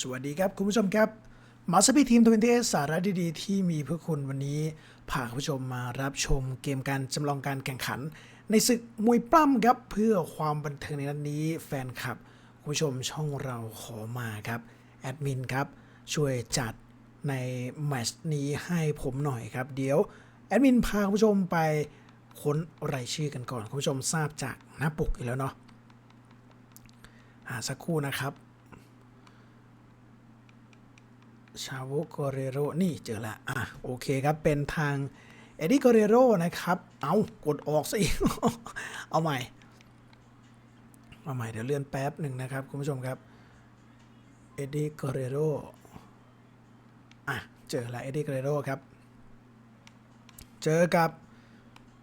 สวัสดีครับ คุณผู้ชมครับมาสปีทีมทวินทีสาระดีๆ ที่มีเพื่อคุณวันนี้พาคุณผู้ชมมารับชมเกมการจำลองการแข่งขัน ในศึกมวยปล้ำครับเพื่อความบันเทิงในนัดนี้แฟนคลับ คุณผู้ชมช่องเราขอมาครับ แอดมินครับ ช่วยจัดในแมตช์นี้ให้ผมหน่อยครับ เดี๋ยว แอดมินพาคุณผู้ชมไปค้นรายชื่อกันก่อน คุณผู้ชมทราบจากหน้าปกอยู่แล้วเนาะหาสักครู่นะครับ ชาวโกเรโรนี่เจอละอะโอเคครับ เป็นทางเอ็ดดี้โกเรโรนะครับ เอากดออกซะอีก เอาใหม่ เอาใหม่ เดี๋ยวเลื่อนแป๊บหนึ่งนะครับ คุณผู้ชมครับเอ็ดดี้โกเรโรอะ เจอละเอ็ดดี้โกเรโรครับ เจอกับ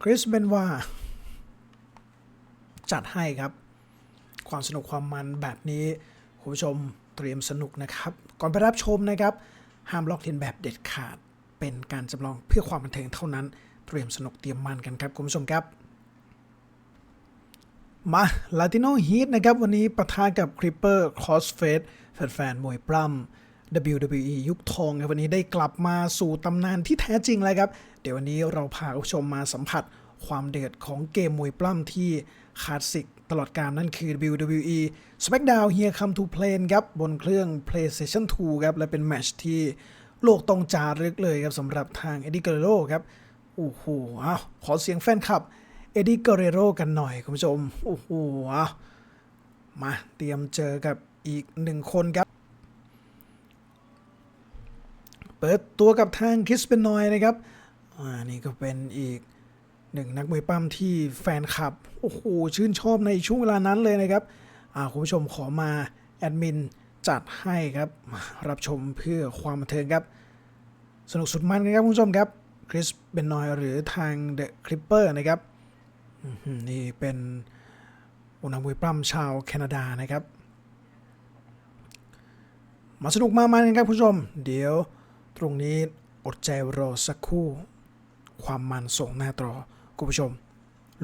คริสเบนวาจัดให้ครับ ความสนุกความมันแบบนี้ คุณผู้ชมเตรียมสนุกนะครับ ก่อนไปรับชมนะครับ ห้ามลอกเลียนแบบเด็ดขาด เป็นการจำลองเพื่อความบันเทิงเท่านั้น เตรียมสนุกเตรียมมันกันครับคุณผู้ชมครับ มาลาติโนฮีทนะครับ วันนี้ปะทะกับคริปเปอร์คอสเฟสแฟนๆมวยปล้ำ WWE ยุคทองครับวันนี้ได้กลับมาสู่ตำนานที่แท้จริงแล้วครับ เดี๋ยววันนี้เราพาผู้ชมมาสัมผัสความเดือดของเกมมวยปล้ำที่คลาสสิก ตลอดกาลนั่นคือ WWE SmackDown Here Come to Play ครับบนเครื่อง PlayStation 2 ครับ และเป็นแมชที่โลกต้องจารึกเลยครับสำหรับทาง Eddie Guerrero ครับ โอ้โหอ้าวขอเสียงแฟนคลับ Eddie Guerrero กันหน่อยคุณผู้ชม โอ้โหอ้าวมาเตรียมเจอกับอีกหนึ่งคนครับ เปิดตัวกับทางคริสเปนนอยนะครับ อ่า นี่ก็เป็นอีก หนึ่งนักมวยปั้มที่แฟนคลับ โอ้โห ชื่นชอบในช่วงเวลานั้นเลยนะครับอ่าคุณผู้ชมขอมาแอดมินจัดให้ครับรับชมเพื่อความบันเทิงครับ สนุกสุดมันกันครับคุณผู้ชมครับคริสเบนนอยหรือทางเดอะคลิปเปอร์นะครับนี่เป็นอุนักมวยปล้ำชาวแคนาดานะครับ มาสนุกมามันกันครับคุณผู้ชม เดี๋ยวตรงนี้อดใจรอสักครู่ ความมันส่งหน้าตรอ คุณผู้ชม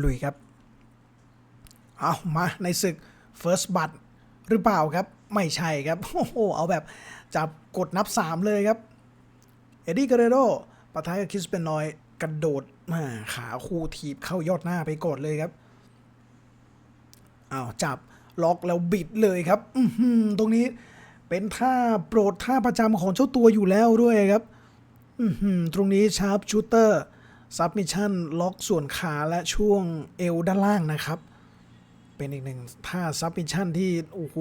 ลุยครับ เอามาในศึก First b u t หรือเปล่าครับ ไม่ใช่ครับ โอ้โห เอาแบบจับกดนับ 3 เลยครับ เอ็ดดี้กเรโรปะทะกับคริสเปนนอยกระโดดมาขาคู่ถีบเข้ายอดหน้าไปก่อนเลยครับอ้าวจับล็อกแล้วบิดเลยครับ อืตรงนี้เป็นท่าโปรดท่าประจำของเจ้าตัวอยู่แล้วด้วยครับ อืตรงนี้ชาร์ปชูเตอร์ ซับมิชชั่นล็อกส่วนขาและช่วงเอวด้านล่างนะครับ เป็นอีกหนึ่งท่าซับมิชชั่นที่โอ้โห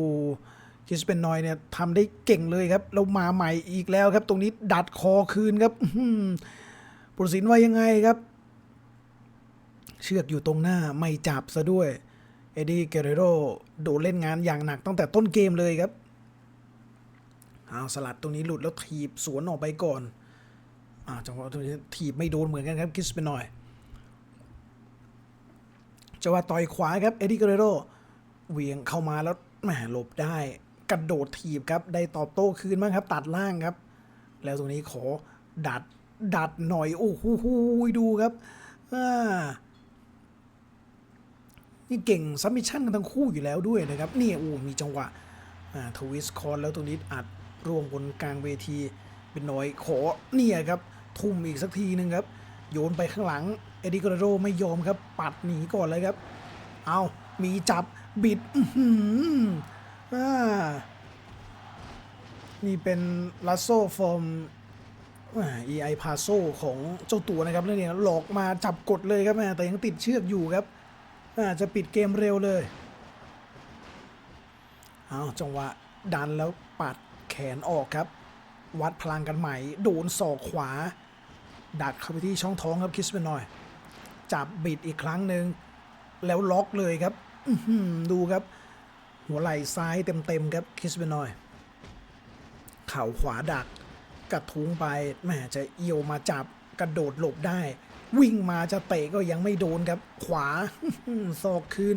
คริสเปนนอยเนี่ยทำได้เก่งเลยครับแล้วมาใหม่อีกแล้วครับ ตรงนี้ดัดคอคืนครับปุรสินว่ายังไงครับ เชือกอยู่ตรงหน้าไม่จับซะด้วย เอ็ดดี้เกเรโรโดนเล่นงานอย่างหนักตั้งแต่ต้นเกมเลยครับเอาสลัดตรงนี้หลุดแล้วถีบสวนออกไปก่อน อ่าจังหวะตรงนี้ถีบไม่โดนเหมือนกันครับคริสเปนนอยจังหวะต่อยขวาครับเอ็ดดี้เกเรโรเวียงเข้ามาแล้วแหมหลบได้กระโดดถีบครับ ได้ตอบโต้คืนบ้างครับ ตัดล่างครับ แล้วตรงนี้ขอดัดดัดหน่อย โอ้โหดูครับอ่านี่เก่งซัมมิชั่นกันทั้งคู่อยู่แล้วด้วยนะครับนี่โอ้มีจังหวะอ่าทวิสคอนแล้วตรงนี้อัดร่วงบนกลางเวที เป็นน้อยขอเนี่ยครับ ทุ่มอีกสักทีหนึ่งครับ โยนไปข้างหลัง เอ็ดดี้กราโรไม่ยอมครับ ปัดหนีก่อนเลยครับ เอามีจับบิดอ่านี่เป็นลาโซฟอร์มอ่า EI พาโซของเจ้าตัวนะครับเรื่องนี้หลอกมาจับกดเลยครับแม่แต่ยังติดเชือกอยู่ครับอ่าจะปิดเกมเร็วเลยเอาจังหวะดันแล้วปัดแขนออกครับ วัดพลังกันใหม่ โดนศอกขวา ดักเข้าไปที่ช่องท้องครับคิสเปนนอย จับบิดอีกครั้งหนึ่งแล้วล็อกเลยครับดูครับ หัวไหล่ซ้ายเต็มๆครับคิสเปนนอย เข่าขวาดักกระทุ้งไปแหมจะเอียวมาจับกระโดดหลบได้ วิ่งมาจะเตะก็ยังไม่โดนครับ ขวาศอกคืน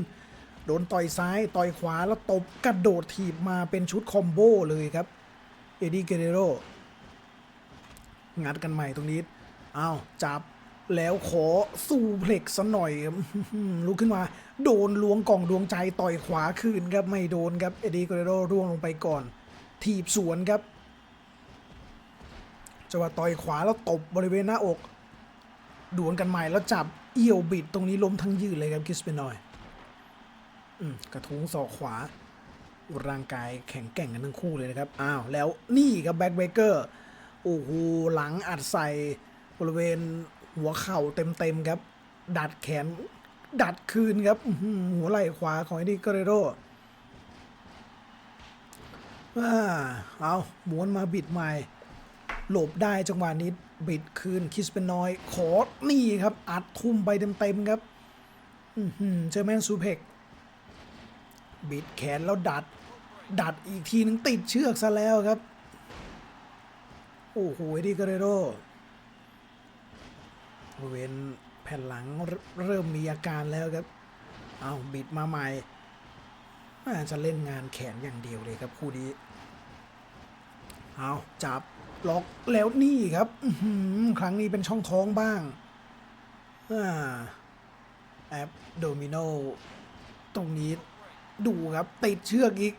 โดนต่อยซ้ายต่อยขวาแล้วตบกระโดดถีบมาเป็นชุดคอมโบเลยครับ เอ็ดดี้เกเรโรงัดกันใหม่ตรงนี้ อ้าวจับแล้วขอสู้เพล็กซะหน่อยรับลุกขึ้นมา โดนล้วงกล่องดวงใจต่อยขวาคืนครับ ไม่โดนครับ เอ็ดดี้กเรโรร่วงลงไปก่อน ถีบสวนครับจังหวะต่อยขวาแล้วตบบริเวณหน้าอก ดวลกันใหม่แล้วจับเอี่ยวบิดตรงนี้ล้มทั้งยืนเลยครับคิสเปนอยกระทุ้งศอกขวา ร่างกายแข็งแกร่งกันทั้งคู่เลยนะครับ อ้าว แล้วนี่ครับแบ็กเบเกอร์ โอ้โห หลังอัดใส่ บริเวณหัวเข่าเต็มๆครับ ดัดแขน ดัดคืนครับหัวไหล่ขวาของเอ็ดดี้เกเรโรอ่าเอาหม้วนมาบิดใหม่ หลบได้จังหวะนี้บิดคืนคิสเป็นน้อย ขอนี่ครับ อัดทุ่มไปเต็มๆครับเจอแมนซูเพกบิดแขนแล้วดัด ดัดอีกทีนึงติดเชือกซะแล้วครับ โอ้โหอดดี้เกเรโร บริเวณแผ่นหลังเริ่มมีอาการแล้วครับ เอาบิดมาใหม่จะเล่นงานแขนอย่างเดียวเลยครับคู่นี้เอาจับล็อกแล้วนี่ครับครั้งนี้เป็นช่องท้องบ้างแอปโดมิโนตรงนี้ดูครับ ติดเชือกอีก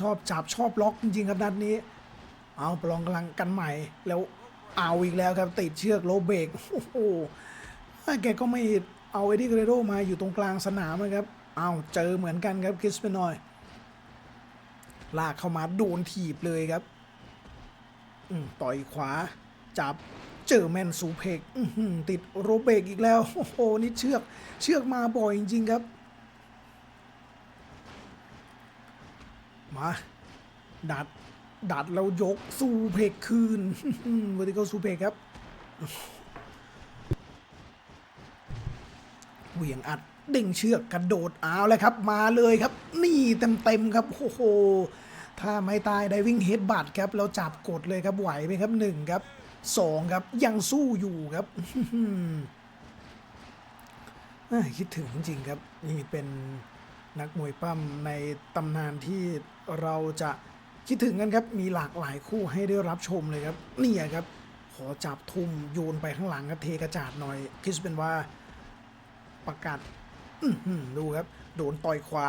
ชอบจับชอบล็อกจริงๆครับนัดนี้ เอาประลองกำลังกันใหม่แล้ว เอาอีกแล้วครับ ติดเชือกโลเบรกโอ้โหแกก็ไม่เอาเอ็ดดี้เกเรโรมาอยู่ตรงกลางสนามนะครับ เอาเจอเหมือนกันครับคริสเปนอย ลากเข้ามาโดนถีบเลยครับต่อยขวา จับเจอแมนสูเพกติดโรเบกอีกแล้ว โอ้โห นี่เชือกเชือกมาบ่อยจริงๆครับ มา ดัด ดัดแล้วยกสูเพกคืนวอร์ติโกสูเพกครับเหวี่ยงอัดเด้งเชือกกระโดดเอาเลยครับ มาเลยครับ นี่เต็มๆครับโอ้โหถ้าไม่ตายไดวิ่งเฮดบัตครับแล้วจับกดเลยครับไหวไหมครับหนึ่งครับสองครับยังสู้อยู่ครับคิดถึงจริงครับนี่เป็นนักมวยปั้มในตำนานที่เราจะ คิดถึงกันครับ มีหลากหลายคู่ให้ได้รับชมเลยครับนี่ครับ ขอจับทุ่มโยนไปข้างหลังครับเทกระจาดหน่อย คิดเป็นว่าประกาศดูครับ โดนต่อยขวา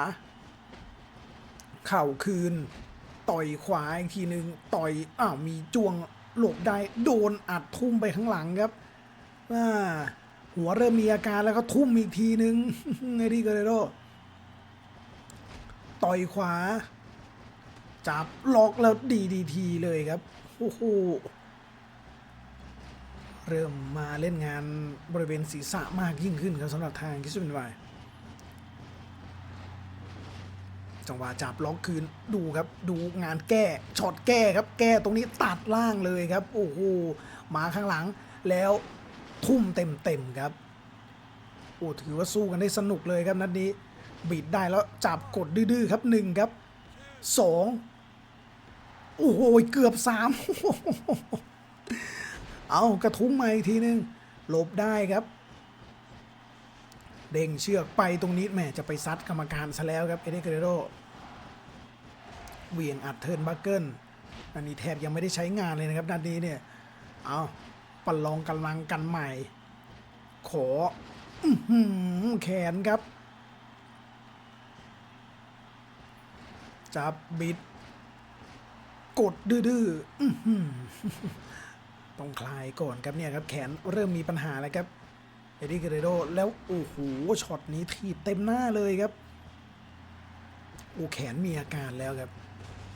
เข่าคืน ต่อยขวาอีกทีหนึ่งต่อยอ้าวมีจวงหลบได้ โดนอัดทุ่มไปข้างหลังครับอ่าหัวเริ่มมีอาการแล้วก็ทุ่มอีกทีหนึ่งไอรีเกเรโรต่อยขวา จับล็อกแล้วดีดีทีเลยครับโอ้โหเริ่มมาเล่นงานบริเวณศีรษะมากยิ่งขึ้นครับสำหรับทางคิสเปนไวจังหวะจับล็อกคืนดูครับดูงานแก้ช็อตแก้ครับแก้ตรงนี้ตัดล่างเลยครับโอ้โหมาข้างหลังแล้วทุ่มเต็มเต็มๆครับโอ้ถือว่าสู้กันได้สนุกเลยครับนัดนี้ บิดได้แล้วจับกดดื้อๆครับหนึ่งครับสอง โอ้โหเกือบสามเอากระทุ้งมาอีกทีนึงหลบได้ครับ เด้งเชือกไปตรงนี้แหม่จะไปซัดกรรมการซะแล้วครับเอเดเกเรโรเวียงอัดเทิร์นบัคเกิลอันนี้แทบยังไม่ได้ใช้งานเลยนะครับนัดนี้เนี่ย เอาประลองกำลังกันใหม่ ขอแขนครับ จับบิด กดดื้อๆต้องคลายก่อนครับเนี่ยครับแขนเริ่มมีปัญหาแล้วครับเอ็ดดี้เกเรโรแล้วโอ้โหช็อตนี้ทีบเต็มหน้าเลยครับโอ้แขนมีอาการแล้วครับ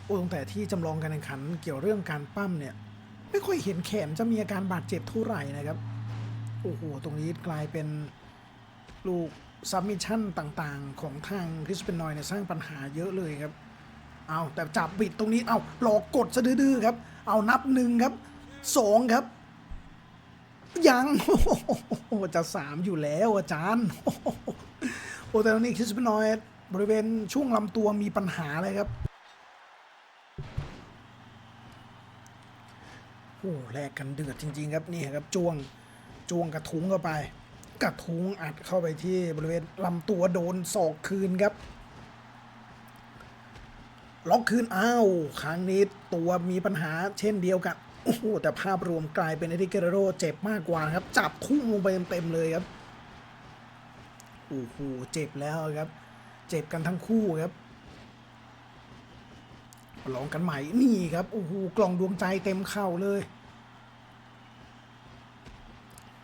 โอ้ตั้งแต่ที่จำลองการแข่งขันเกี่ยวเรื่องการปั้มเนี่ยไม่ค่อยเห็นแขนจะมีอาการบาดเจ็บเท่าไหร่นะครับโอ้โหตรงนี้กลายเป็นลูกซับมิชชั่นต่างๆ ของทางคริสเปนนอยเนี่ยสร้างปัญหาเยอะเลยครับ เอาแต่จับบิดตรงนี้เอาหลอกกดซะดื้อครับ เอานับหนึ่งครับสองครับ ยังโอ้โหจะสามอยู่แล้วอาจารย์โอ้แต่ตอนนี้คิสเปนนอยบริเวณช่วงลำตัวมีปัญหาเลยครับโอ้แลกกันเดือดจริง ๆ ครับนี่ครับจ้วงจ้วงกระทุ้งเข้าไป กระทุ้งอัดเข้าไปที่บริเวณลำตัวโดนศอกคืนครับ ล็อกคืนอ้าวครั้งนี้ตัวมีปัญหาเช่นเดียวกันโอ้โหแต่ภาพรวมกลายเป็นเอติเกรโรเจ็บมากกว่าครับ จับทุ่มลงไปเต็มๆเลยครับโอ้โหเจ็บแล้วครับ เจ็บกันทั้งคู่ครับลองกันใหม่นี่ครับโอ้โหกล่องดวงใจเต็มเข่าเลย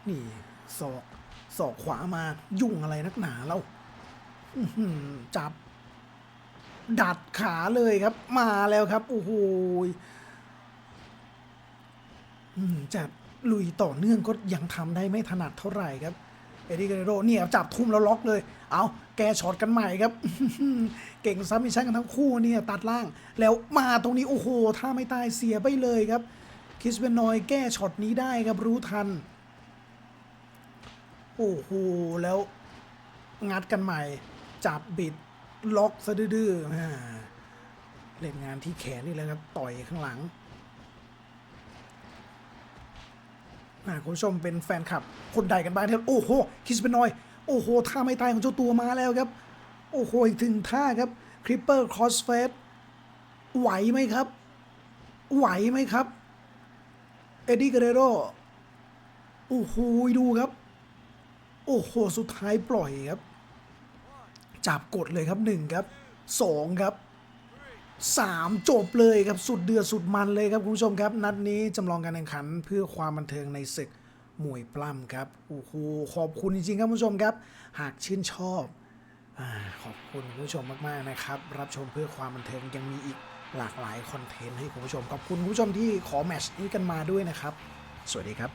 นี่ศอกศอกขวามายุ่งอะไรนักหนาเราจับ ดัดขาเลยครับ มาแล้วครับ โอ้โหจะลุยต่อเนื่องก็ยังทำได้ไม่ถนัดเท่าไหร่ครับ เอริเกเรโรเนี่ยจับทุ่มแล้วล็อกเลย เอาแกช็อตกันใหม่ครับ เก่งซับมิชชั่นกันทั้งคู่เนี่ยตัดล่าง แล้วมาตรงนี้โอ้โห ถ้าไม่ตายเสียไปเลยครับ คิสเบนนอยแก้ช็อตนี้ได้ครับรู้ทัน โอ้โหแล้วงัดกันใหม่ จับบิด ล็อกซะดื้อเล่นงานที่แขนนี่แหละครับ ต่อยข้างหลังอ่าคุณผู้ชมเป็นแฟนคลับ คนใดกันบ้างที่โอ้โห คิสเปนนอย โอ้โห ท่าไม่ตายของเจ้าตัวมาแล้วครับ โอ้โหอีกถึงท่าครับคริปเปอร์ครอสเฟสไหวไหมครับ ไหวไหมครับ เอ็ดดี้เกเรโรโอ้โหดูครับ โอ้โห สุดท้ายปล่อยครับ จับกดเลยครับหนึ่งครับสองครับสามจบเลยครับสุดเดือดสุดมันเลยครับคุณผู้ชมครับ นัดนี้จำลองการแข่งขันเพื่อความบันเทิงในศึกมวยปล้ำครับโอ้โหขอบคุณจริงๆครับคุณผู้ชมครับ หากชื่นชอบอขอบคุณคุณผู้ชมมากๆนะครับ รับชมเพื่อความบันเทิงยังมีอีกหลากหลายคอนเทนต์ให้คุณผู้ชมขอบคุณคุณผู้ชมที่ขอแมชนี้กันมาด้วยนะครับ สวัสดีครับ